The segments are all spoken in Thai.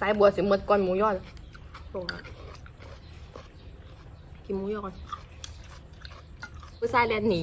สายบัวสิหมดก่อนหมูยอดกินหมูยอก่อนผู้ชายเรียนหนี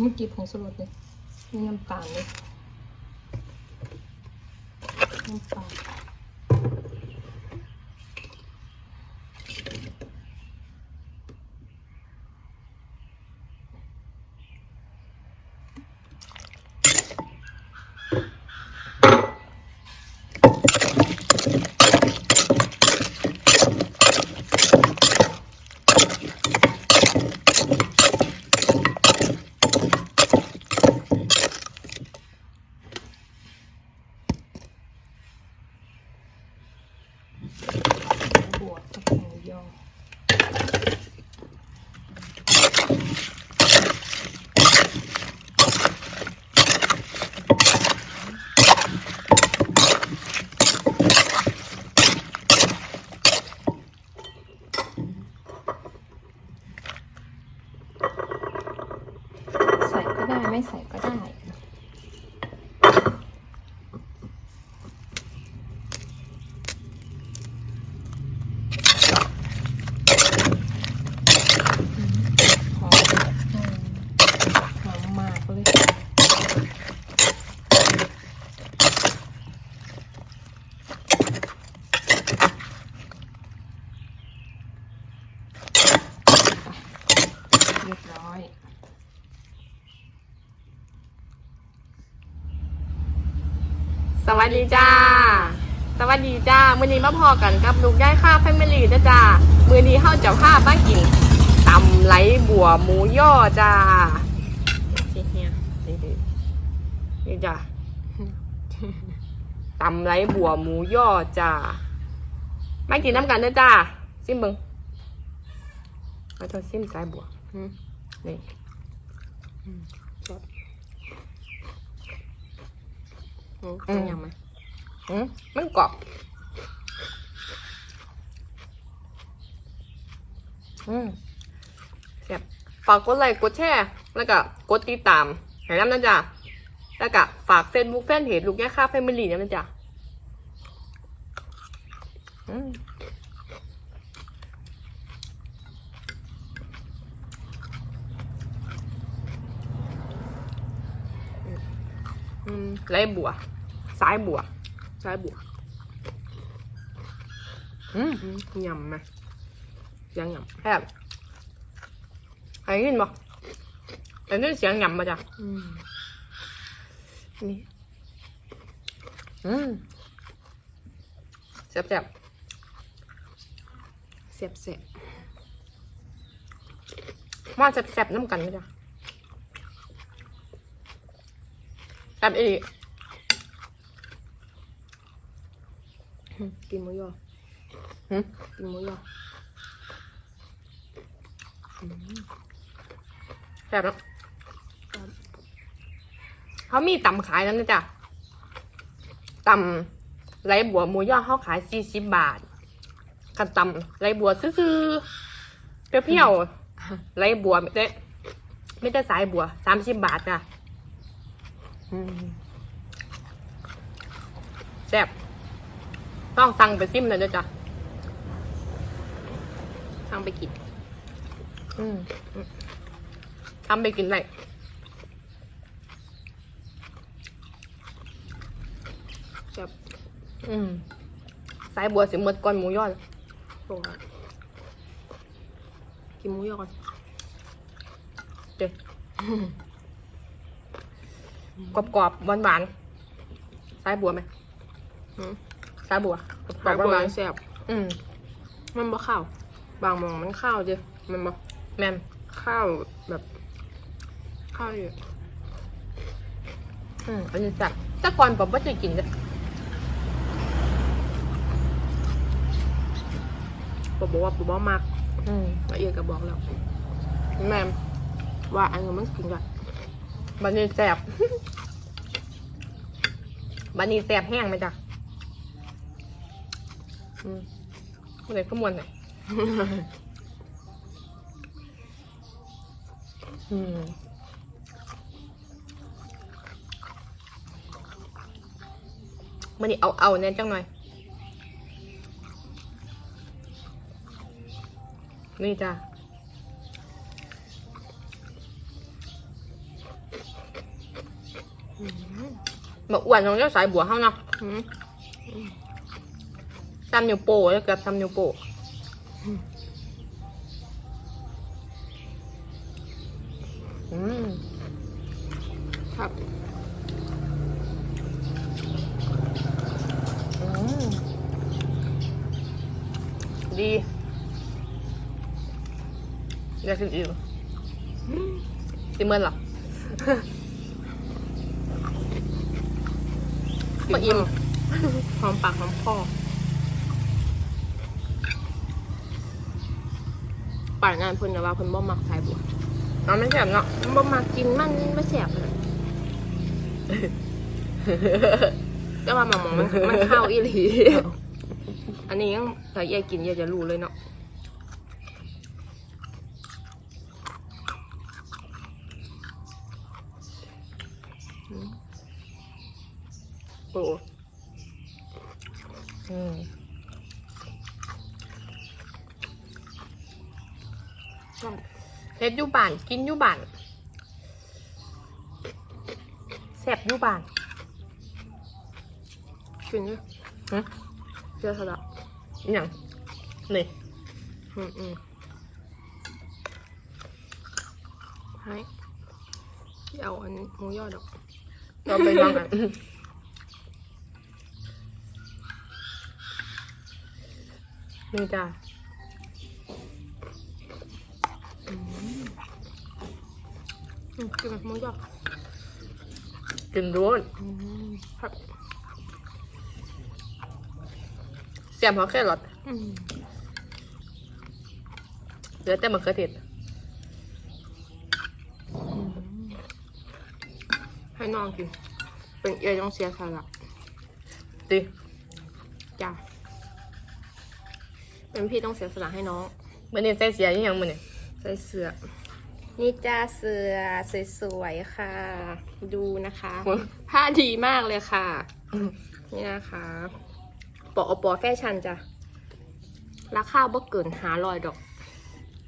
เมื่อกี้ผงสลดเลยมีน้ำตาลเลยน้ำตาลบวกกับหมูยอ ใส่ ก็ได้ไม่ใส่ก็ได้ หอมหอมมากเลยเรียบร้อย สวัสดีจ้า สวัสดีจ้า มื้อนี้มาพอกันกับลูกย่ายข้าแฟมิลี่จ้าจ้า มื้อนี้เฮาจะพามากินตำไหลบัวหมูย่อจ้านี่เฮียนี่ดินี่จ้าตำไหลบัวหมูย่อจ้ามากินน้ำกันเด้อจ้าซิมเบิงมาจะซิมสายบัวอืมนี่อืม อืมเป็นยังไงอืมมันกรอบอืมแซ่บฝากกดไลค์กดแชร์แล้วก็กดติดตามให้น้ำนะจ๊ะแล้วก็ฝากเฟซบุ๊กแฟนเพจลูกแย่ค่าแฟมิลี่นะจ๊ะอืม ไรบัวสายบัวสายบัว อืมยำไหมเสียงยำแซ่บใครยินบ่แต่นี่เสียงยำมาจ้ะอืมนี่อืมแซ่บแซ่บแซ่บแซ่บว่าแซ่บแซ่บน้ำกันนะจ้ะ แซ่บอีกกินหมูยอหืมกินหมูยออืมแซ่บเนอะเขามีตำขายแล้วนะจ๊ะตำไรบัวหมูยอเขาขายสี่สิบบาทกันตำไรบัวซื่อๆเปรี้ยวๆไรบัวไม่ได้ไม่ได้สายบัวสามสิบบาทจ้ะอืม แซ่บต้องสั่งไปซิมเลยนะจ๊ะทางไปกินอืมทำไปกินไรแบบอืมสายบัวสิหมดก้อนหมูยอดโอ้ยกินหมูยอก่อ นเด็ดกรอบๆหวานๆสายบัวไหมหืมสายบัวกปรลาอบบัๆวหวานแซ่บๆอืมมันบ่ข้าว บางหมองมันข้าวเจ้มันบ่แม่นข้าวแบบข้าวอยู่อืมอันนี้จัดแต่ก่อนผมว่าจะกินเลยปบอกว่าปบอกมากอืมละเอียดก็บอกแล้วแม่นว่าอันนี้มันกินได้ บันนี้แสบบันนี้แสบแห้งไหมจ๊ะอืมเด็กขมวนหน่อยอืมมันนี่เอาเอาๆแน่จังหน่อย นี่จ้ะ มาอ้วนของเจ้าสายบัวเฮาเนาะหืมซ้ำนิ้วโป้แล้วกับซ้ำนิ้วโป้อืมครับอืมดีอยากกินอีกสิเมินเหรอ มาอิ่มหอมปากหอมคอป่านงานเพิ่นจะว่าเพิ่นบ่มักสายบัวน้องไม่แสบเนาะมันบ่มักกินมันไม่แซ่บเลยแต่ว่าหมองมันมันข้าวอีหลีอันนี้ยังถ้าแยกกินแยกจะรู้เลยเนาะโอ้อืมเฮ็ดอยู่บ้านกินอยู่บ้านแซ่บอยู่บ้านกินเลยหึเจ้าสละอหย่างนี่อืมอืมให้เอาอันหมูยอดอกเราไปลองกัน นี่จ้าอืมกินกับหมูยอดกินร้อนอืมครับเสียมหัวแค่รสอืมเหลือแต่มะเขือเทศให้น้องกิน เป็นเอยต้องเสียสละดิจ้ะ เป็นพี่ต้องเสียสละให้น้องมันนี่ใส่เสียอหยังมันนี่ใส่เสื้อนี่จ้าเสื้อสวยๆค่ะ ดูนะคะ ผ้าดีมากเลยค่ะ นี่นะคะปอปอแฟชั่นจ้ะราคาบ่เกินหาลอยดอก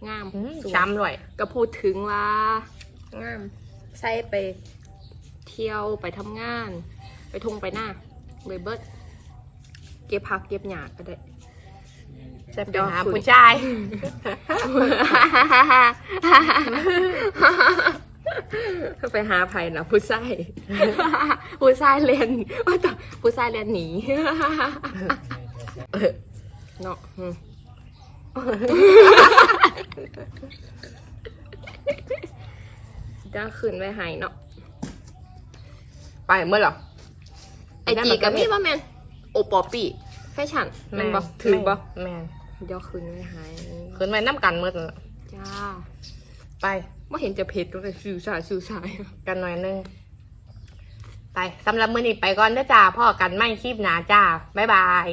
งามสวยช้ำด้วยก็พูดถึงว่า งามใส่ไปเที่ยวไปทำงาน ไปทงไปหน้าเบยเบิดเก็บผักเก็บหยาก็ได้ จะไปเดี๋ยวหาคุยผู้ชาย ไปหาไผ่นะผู้ชาย ผู้ชายเรียนว่าแต่ผู้ชายเรียนหนีเนาะอืมจะขึ้นไปหายเนาะ ไปเมื่อเหรอไอจีกับมี่ว่าแมนโอปอปี้แฟชั่นแมันบอกถือปะแมน เดี๋ยวขึ้นไปหายคืนไปน้ำกันเมื่อน่ะจ้าไปว่าเห็นจะเผ็ดเลยซิวสายซิวสายกันหน่อยนึงไปสำหรับมื้อนี้ไปก่อนเด้อจ้าพ่อกันไม่คลิปหนาจ้าบ๊ายบาย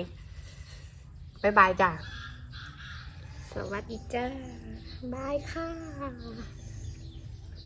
บ๊ายบายจ้าสวัสดีจ้าบายค่ะ